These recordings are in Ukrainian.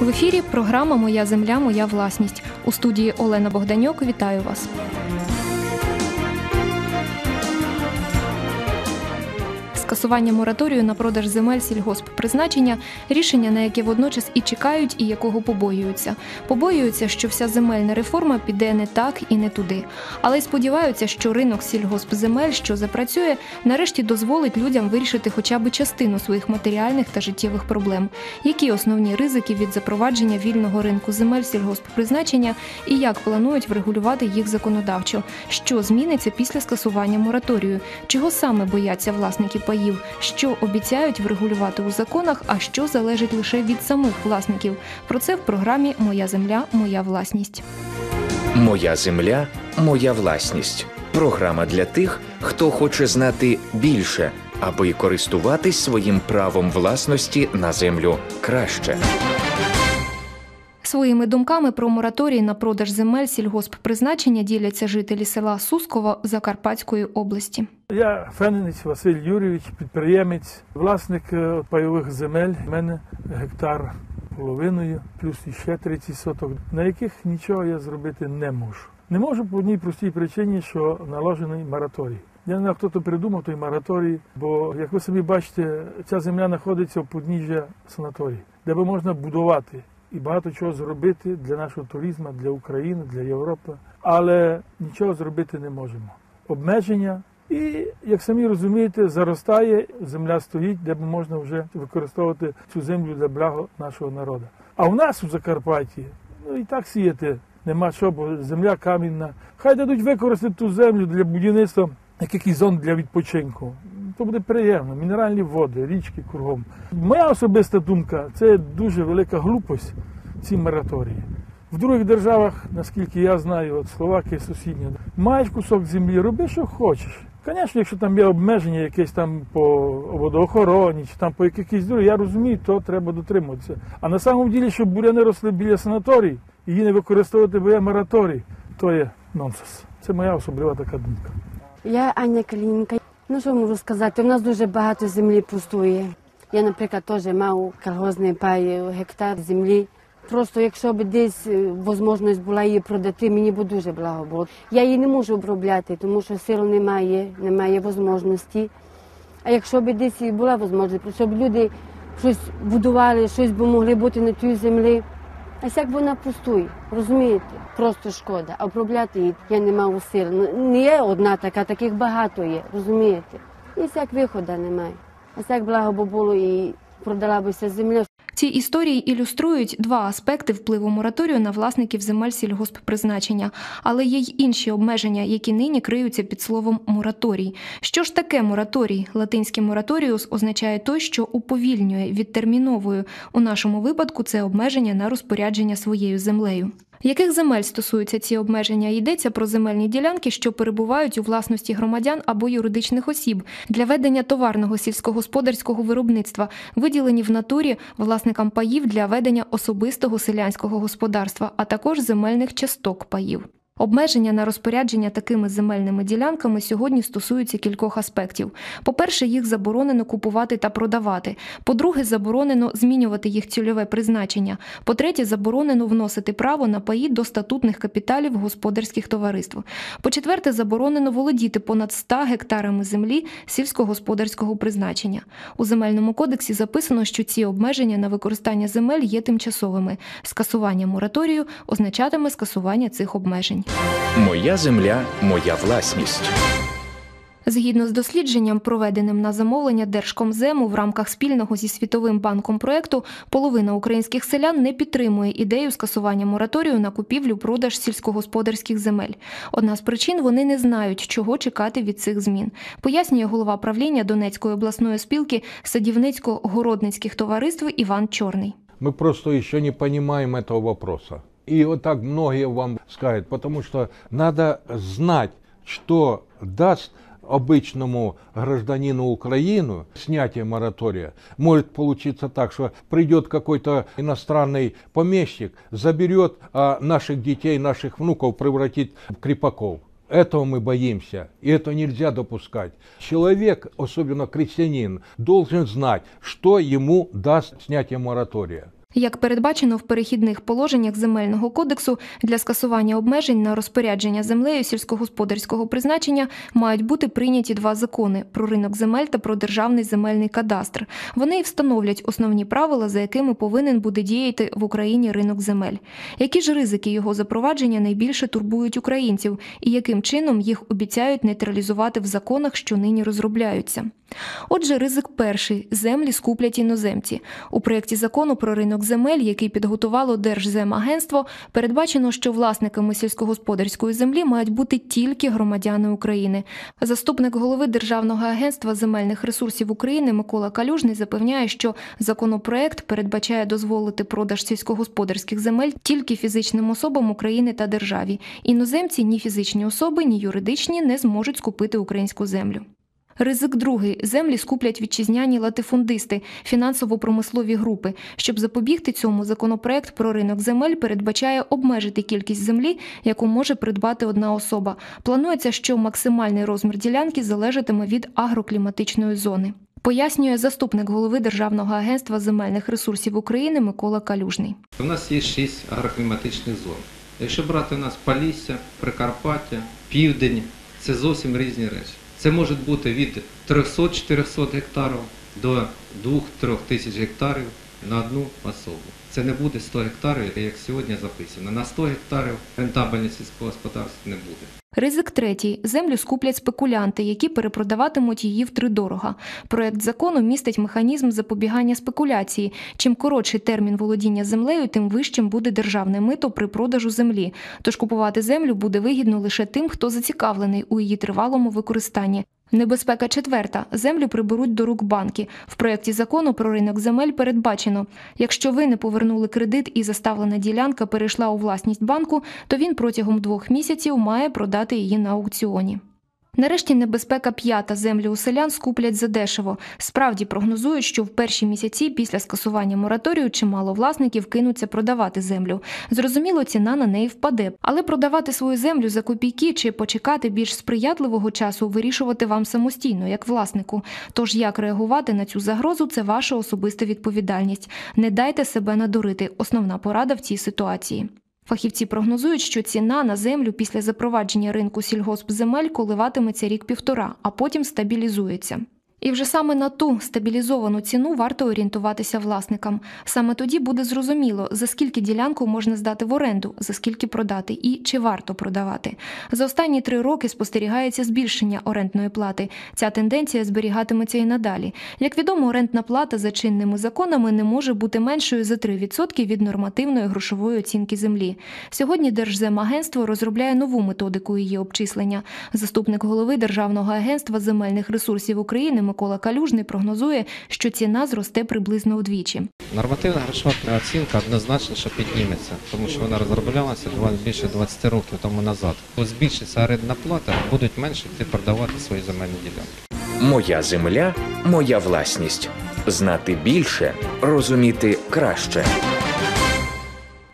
В ефірі програма Моя земля, моя власність. У студії Олена Богданьок. Вітаю вас. Скасування мораторію на продаж земель сільгосппризначення – рішення, на яке водночас і чекають, і якого побоюються. Побоюються, що вся земельна реформа піде не так і не туди. Але й сподіваються, що ринок сільгоспземель, що запрацює, нарешті дозволить людям вирішити хоча б частину своїх матеріальних та життєвих проблем. Які основні ризики від запровадження вільного ринку земель сільгосппризначення і як планують врегулювати їх законодавчо? Що зміниться після скасування мораторію? Чого саме бояться власники паїв? Що обіцяють врегулювати у законах, а що залежить лише від самих власників? Про це в програмі Моя земля, моя власність. Моя земля, моя власність. Програма для тих, хто хоче знати більше, аби користуватись своїм правом власності на землю краще. Своїми думками про мораторій на продаж земель сільгосппризначення діляться жителі села Сусково Закарпатської області. Я Фененець Василь Юрійович, підприємець, власник е, пайових земель. У мене гектар половиною, плюс іще 30 соток, на яких нічого я зробити не можу. Не можу по одній простій причині, що наложений мораторій. Я не знаю, хто то придумав той мораторій, бо як ви самі бачите, ця земля знаходиться в подніжжя санаторії, де би можна будувати і багато чого зробити для нашого туризму, для України, для Європи, але нічого зробити не можемо. Обмеження. І, як самі розумієте, заростає, земля стоїть, де можна вже використовувати цю землю для блага нашого народу. А в нас у Закарпатті ну і так сіяти нема що, бо земля камінна. Хай дадуть використати ту землю для будівництва, як якийсь зон для відпочинку. То буде приємно. Мінеральні води, річки кругом. Моя особиста думка це дуже велика глупость ці мораторії. В других державах, наскільки я знаю, от Словакія сусідня, маєш кусок землі, роби, що хочеш. Звісно, якщо там є обмеження якесь там по водоохороні чи там по якихось других, я розумію, то треба дотримуватися. А на самому ділі, щоб буряни росли біля санаторій, і її не використовувати, бо є мораторій, то є нонсенс. Це моя особлива така думка. Я Аня Калінка. Ну що можу сказати? У нас дуже багато землі пустує. Я, наприклад, теж мав колгозний пай гектар землі. Просто якщо б десь е, можливість була її продати, мені б дуже благо було. Я її не можу обробляти, тому що сил немає, немає можливості. А якщо б десь була можливість, щоб люди щось будували, щось би могли бути на тій землі. А як вона пустує, розумієте? Просто шкода. А обробляти її я не мав сил. Ну, Не є одна така, таких багато є, розумієте? І як виходу немає. А як благо б було і продала бися земля. Ці історії ілюструють два аспекти впливу мораторію на власників земель сільгосппризначення, але є й інші обмеження, які нині криються під словом мораторій. Що ж таке мораторій? Латинський мораторіус означає той, що уповільнює, відтерміновує. У нашому випадку це обмеження на розпорядження своєю землею. Яких земель стосуються ці обмеження? Йдеться про земельні ділянки, що перебувають у власності громадян або юридичних осіб для ведення товарного сільськогосподарського виробництва, виділені в натурі власникам паїв для ведення особистого селянського господарства, а також земельних часток паїв. Обмеження на розпорядження такими земельними ділянками сьогодні стосуються кількох аспектів. По-перше, їх заборонено купувати та продавати. По-друге, заборонено змінювати їх цільове призначення. По-третє, заборонено вносити право на паї до статутних капіталів господарських товариств. По-четверте, заборонено володіти понад 100 гектарами землі сільськогосподарського призначення. У земельному кодексі записано, що ці обмеження на використання земель є тимчасовими. Скасування мораторію означатиме скасування цих обмежень. Моя земля, моя власність. Згідно з дослідженням, проведеним на замовлення Держкомзему в рамках спільного зі Світовим банком проекту, половина українських селян не підтримує ідею скасування мораторію на купівлю-продаж сільськогосподарських земель. Одна з причин вони не знають, чого чекати від цих змін. Пояснює голова правління Донецької обласної спілки садівницько-городницьких товариств Іван Чорний. Мы просто еще не понимаем этого вопроса. И вот так многие вам скажут, потому что надо знать, что даст обычному гражданину Украины снятие моратория. Может получиться так, что придет какой-то иностранный помещик, заберет а наших детей, наших внуков превратит в крепаков. Этого мы боимся, и это нельзя допускать. Человек, особенно крестьянин, должен знать, что ему даст снятие моратория. Як передбачено в перехідних положеннях земельного кодексу для скасування обмежень на розпорядження землею сільськогосподарського призначення мають бути прийняті два закони про ринок земель та про державний земельний кадастр. Вони і встановлять основні правила, за якими повинен буде діяти в Україні ринок земель. Які ж ризики його запровадження найбільше турбують українців, і яким чином їх обіцяють нейтралізувати в законах, що нині розробляються? Отже, ризик перший землі скуплять іноземці. У проєкті закону про ринок земель, який підготувало Держземагентство, передбачено, що власниками сільськогосподарської землі мають бути тільки громадяни України. Заступник голови Державного агентства земельних ресурсів України Микола Калюжний запевняє, що законопроект передбачає дозволити продаж сільськогосподарських земель тільки фізичним особам України та державі. Іноземці ні фізичні особи, ні юридичні не зможуть скупити українську землю. Ризик другий землі скуплять вітчизняні латифундисти, фінансово-промислові групи. Щоб запобігти цьому, законопроект про ринок земель передбачає обмежити кількість землі, яку може придбати одна особа. Планується, що максимальний розмір ділянки залежатиме від агрокліматичної зони. Пояснює заступник голови Державного агентства земельних ресурсів України Микола Калюжний. У нас є шість агрокліматичних зон. Якщо брати у нас Полісся, Прикарпаття, Південь, це зовсім різні речі. Це може бути від 300-400 гектарів до 2-3 тисяч гектарів на одну особу. Це не буде 100 гектарів, як сьогодні записано. На 100 гектарів рентабельність сільського господарства не буде. Ризик третій землю скуплять спекулянти, які перепродаватимуть її втридорога. Проект закону містить механізм запобігання спекуляції. Чим коротший термін володіння землею, тим вищим буде державне мито при продажу землі. Тож купувати землю буде вигідно лише тим, хто зацікавлений у її тривалому використанні. Небезпека четверта. Землю приберуть до рук банки. В проєкті закону про ринок земель передбачено, якщо ви не повернули кредит і заставлена ділянка перейшла у власність банку, то він протягом двох місяців має продати її на аукціоні. Нарешті небезпека п'ята землі у селян скуплять задешево. Справді прогнозують, що в перші місяці після скасування мораторію чимало власників кинуться продавати землю. Зрозуміло, ціна на неї впаде, але продавати свою землю за копійки чи почекати більш сприятливого часу вирішувати вам самостійно, як власнику. Тож як реагувати на цю загрозу це ваша особиста відповідальність. Не дайте себе надурити. Основна порада в цій ситуації. Фахівці прогнозують, що ціна на землю після запровадження ринку сільгоспземель коливатиметься рік-півтора, а потім стабілізується. І вже саме на ту стабілізовану ціну варто орієнтуватися власникам. Саме тоді буде зрозуміло, за скільки ділянку можна здати в оренду, за скільки продати і чи варто продавати. За останні три роки спостерігається збільшення орендної плати. Ця тенденція зберігатиметься і надалі. Як відомо, орендна плата за чинними законами не може бути меншою за 3% від нормативної грошової оцінки землі. Сьогодні Держземагентство розробляє нову методику її обчислення. Заступник голови Державного агентства земельних ресурсів України Микола Калюжний прогнозує, що ціна зросте приблизно вдвічі. Нормативна грошова оцінка однозначно, що підніметься, тому що вона розроблялася два- більше 20 років тому назад. Ось збільшиться орендна плата, будуть менше йти продавати свої земельні ділянки. Моя земля, моя власність. Знати більше, розуміти краще.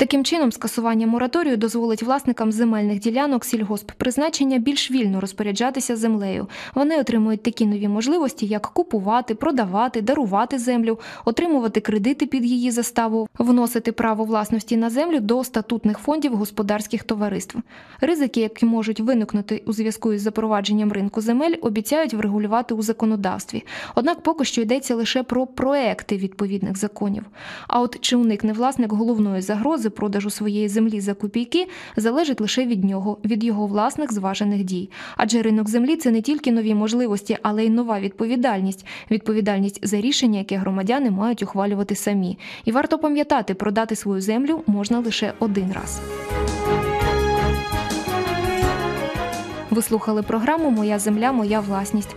Таким чином, скасування мораторію дозволить власникам земельних ділянок сільгосппризначення більш вільно розпоряджатися землею. Вони отримують такі нові можливості, як купувати, продавати, дарувати землю, отримувати кредити під її заставу, вносити право власності на землю до статутних фондів господарських товариств. Ризики, які можуть виникнути у зв'язку із запровадженням ринку земель, обіцяють врегулювати у законодавстві. Однак поки що йдеться лише про проекти відповідних законів. А от чи уникне власник головної загрози продажу своєї землі за копійки, залежить лише від нього, від його власних зважених дій. Адже ринок землі це не тільки нові можливості, але й нова відповідальність. Відповідальність за рішення, яке громадяни мають ухвалювати самі. І варто пам'ятати, продати свою землю можна лише один раз. Ви слухали програму Моя земля, моя власність.